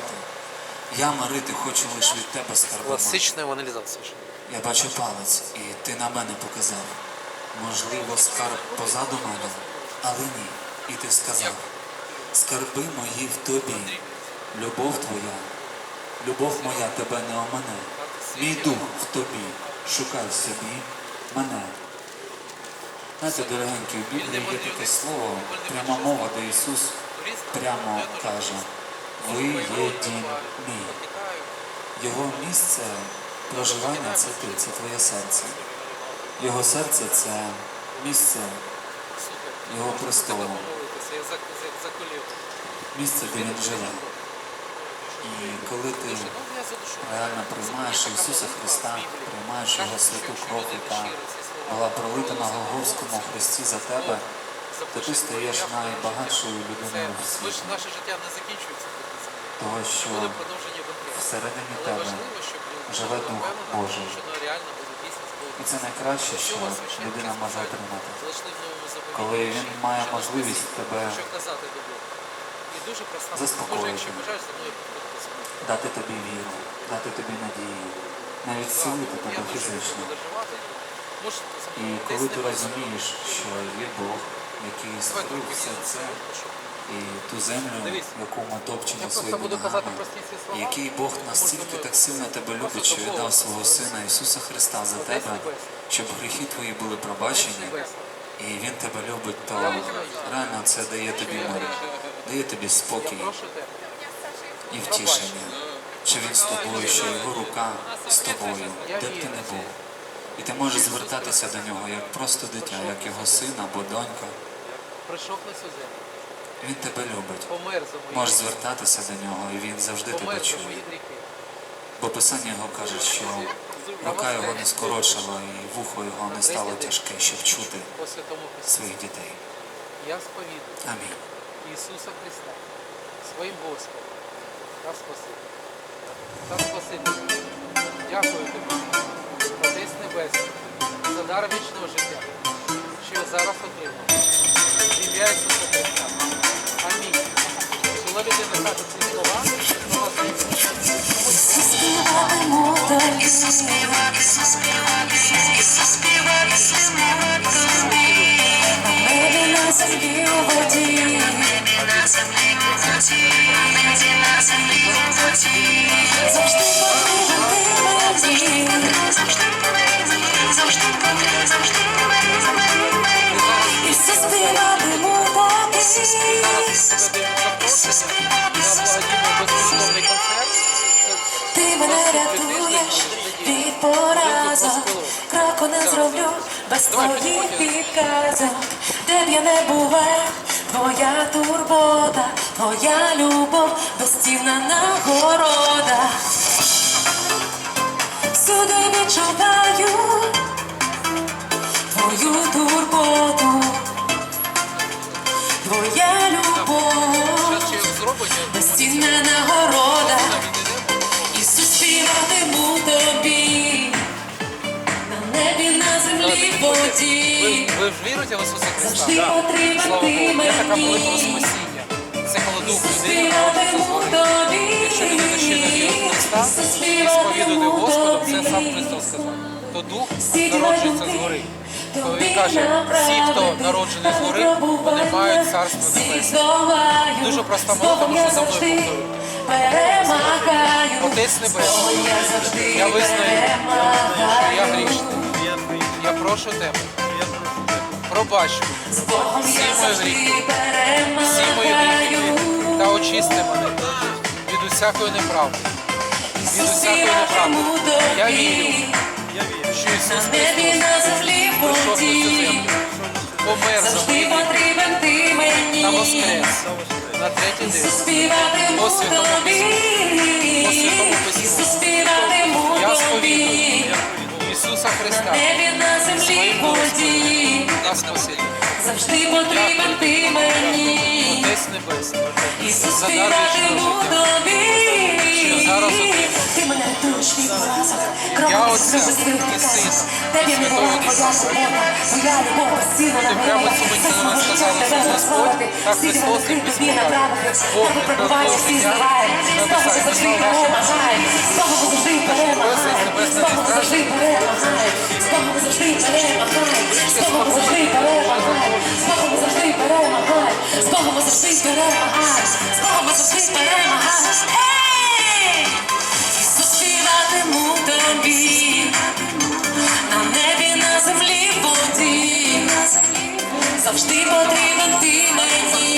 вбивати. Я марити хочу лише від тебе скарби. мати. Классичная. Я бачу палець, і ти на мене показав. Можливо, скарб позаду мене, але ні. І ти сказав, скарби мої в тобі, любов твоя, любов моя тебе не омане. Мій дух в тобі, шукай в собі мене. Знаєте, дорогенькі, в Біблії є таке слово, пряма мова, де Ісус прямо каже, ви є дім мій. Його місце проживання це ти, це твоє серце. Його серце це місце його престолу, місце, де він живе. І коли ти реально приймаєш Ісуса Христа, приймаєш Його святу кров, яка була пролита на Голгофському хресті за тебе, то ти стаєш найбагатшою людиною в світі. наше життя не закінчується. Того, що всередині тебе живе Дух Божий. І це найкраще, що людина може отримати. Коли він має можливість тебе заспокоїти. Дати тобі віру, дати тобі надію, навіть зцілити Я тебе фізично. І коли ти розумієш, що є Бог, який створив все це, і ту землю, яку ми топчемо своїми ногами, який Бог настільки так сильно тебе любить, що віддав свого Сина Ісуса Христа за тебе, щоб гріхи твої були пробачені, і Він тебе любить, то реально це дає тобі мир, дає тобі спокій і втішення, що він з тобою, що його рука з тобою, де б ти не був. І ти можеш звертатися до нього як просто дитя, як його син або донька. Прийшов на цю землю. Він тебе любить. Можеш звертатися до нього, і він завжди тебе чує. Бо Писання його каже, що рука його не скорочила і вухо його не стало тяжке, щоб чути своїх дітей. Я сповідую Амінь. Ісуса Христа своїм Господом та Спасителем. Та Спасителем. Дякую тобі, Отець Небесний, за дар вічного життя, що я зараз отримав. Ім'я Ісуса Христа. Коли людина каже ці слова, Співаємо так. Ісус співа, Ісус співа, Ісус, Ісус співа, Ісус співа тобі. На небі, на землі у воді. Поразок, кроку не зроблю без твоїх підказок, де б я не була, твоя турбота, твоя любов, безцінна нагорода. Сюди відчуваю твою турботу, твоя любов, ви ж віруєте в Ісуса Христа? Завжди Слава Богу. Є така молитва спасіння. Це коли дух людини згори. Якщо людина ще не вірить в Христа і сповідує Господом, це сам. Христос сказав. То дух народжується думки Коли тобі він каже, всі, хто народжений згори, та вони мають царство небесне. Дуже проста З молитва, можна я за мною завжди Отець Небесний, я визнаю, що я грішний. Я прошу тебе, пробач всі мої гріхи, всі мої гріхи. Та очисти мене від усякої неправди. Від усякої неправди. Я вірю, що Ісус Христос прийшов на цю землю, помер за мої гріхи. та воскрес. На третій день. По Святому тобі. По Святому Письму. Я сповідую. Ісуса Христа, своїм в Отець Василь. Завжди потрібен ти мені. Отець Небесний. Ісус, співатиму тобі. Що зараз отримав. Ти мене душ від вразок. Я Отець і Син. Тебе не було подяку Бога. Моя любов посіла на прямо цю мить на нас сказали, що Господь, так Христос і Письмо. Бог не перебуває, всі здаває. Знову ти завжди перемагає. Знову ти завжди перемагає. Знову ти завжди перемагає. Знову ти завжди перемагає. Завжди перемагає, з Богом завжди перемагає, з Богом завжди перемагає. Ей! Ісус співатиму тобі, на небі, на землі, в воді, завжди потрібен ти мені.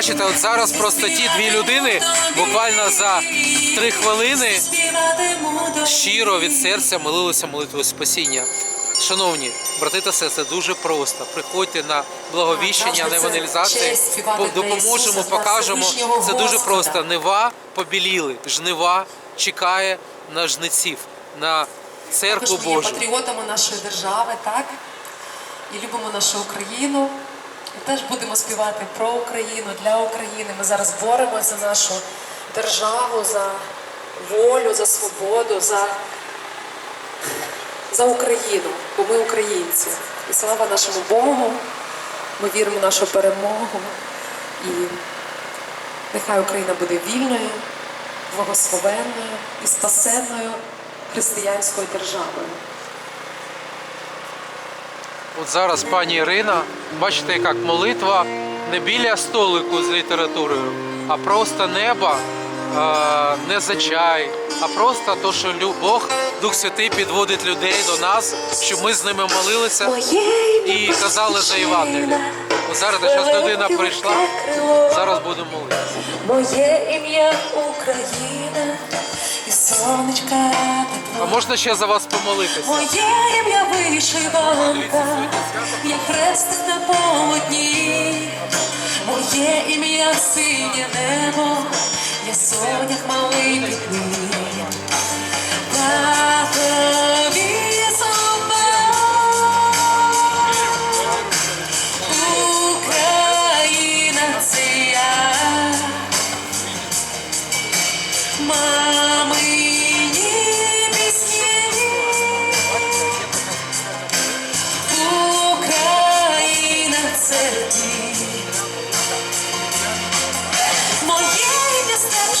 Бачите, от зараз просто ті дві людини буквально за три хвилини щиро від серця молилися молитвою спасіння. Шановні брати та сестри, дуже просто. Приходьте на благовіщення, на евангелізацію, допоможемо, покажемо. Це дуже просто. Нева побіліли, жнива чекає на жнеців, на церкву Також ми є патріотами нашої держави, так? І любимо нашу Україну. Теж будемо співати про Україну, для України. Ми зараз боремося за нашу державу, за волю, за свободу, за, за Україну, бо ми українці. І слава нашому Богу. Ми віримо в нашу перемогу. І нехай Україна буде вільною, благословенною і спасенною християнською державою. От зараз пані Ірина, бачите, як молитва не біля столику з літературою, а просто неба, не за чай, а просто то, що Бог, Дух Святий підводить людей до нас, щоб ми з ними молилися і казали за Євангеліє. От зараз зараз людина прийшла, зараз будемо молитися. Моє ім'я Україна сонечка А можна ще за вас помолитися? Моє ім'я вишиванка, я хрест на полудні, Моє ім'я синє небо, я сонях малий. Птахові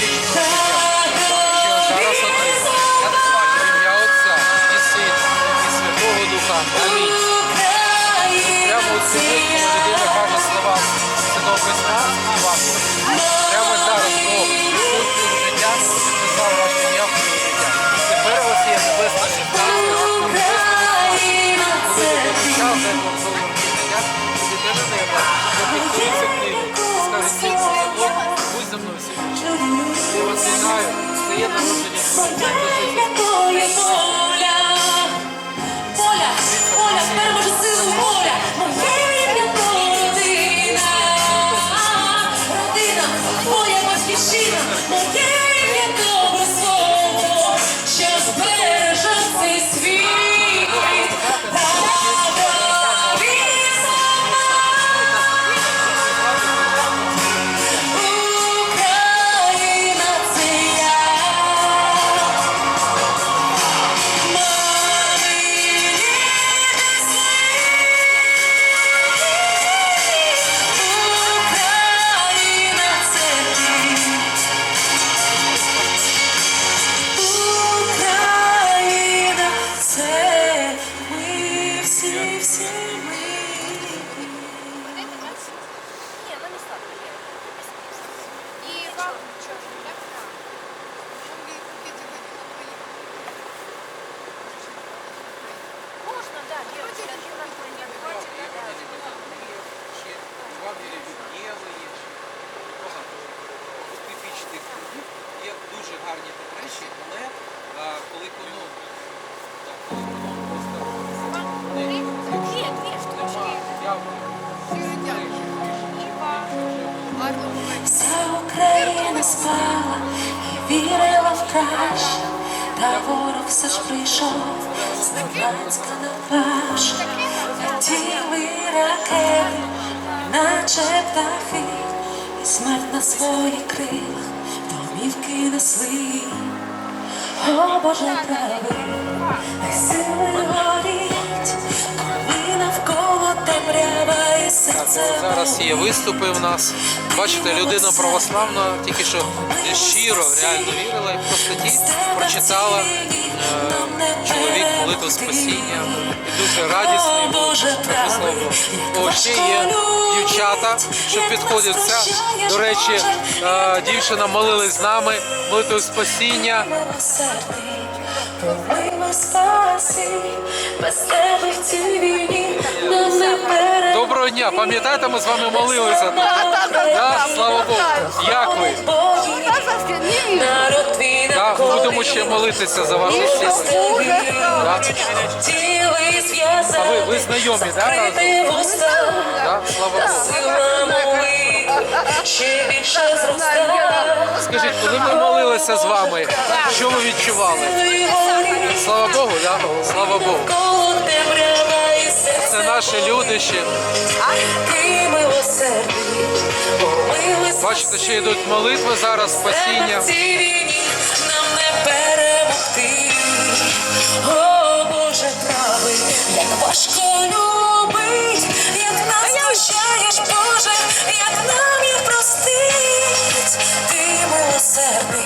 За дар Я вас вітаю, це є вірила в краще, та ворог все ж прийшов, зненацька напавши, летіли ракети, наче птахи, і смерть на своїх крилах, домівки несли. О Боже правий, сили горіть, навколо темрява і серце Зараз є виступи в нас. Бачите, людина православна тільки що щиро, реально вірила і по статті прочитала е, чоловік молитву спасіння. І дуже радісний був. написав. О, ще є дівчата, що підходять. Ця, до речі, е, дівчина молилась з нами, молитву спасіння. Без тебе в цій війні нам не перемогти. Доброго дня! Пам'ятаєте, ми з вами молилися тут? Да, слава Богу. Як ви? Народ твій Да, будемо ще молитися за вашу силу. Да. Тіли А ви, ви знайомі, да, разом? вуста. Да? Слава Богу. Сила ще більше зростає. Скажіть, коли ми молилися з вами, що ви відчували? Слава Богу, да? слава Богу. Це наші люди. Бачите, ще йдуть молитви зараз, спасіння. Нам не перемогти. О, Боже, трави, як важко любить, як нас прощаєш, Боже, як нас простить, ти милосердний,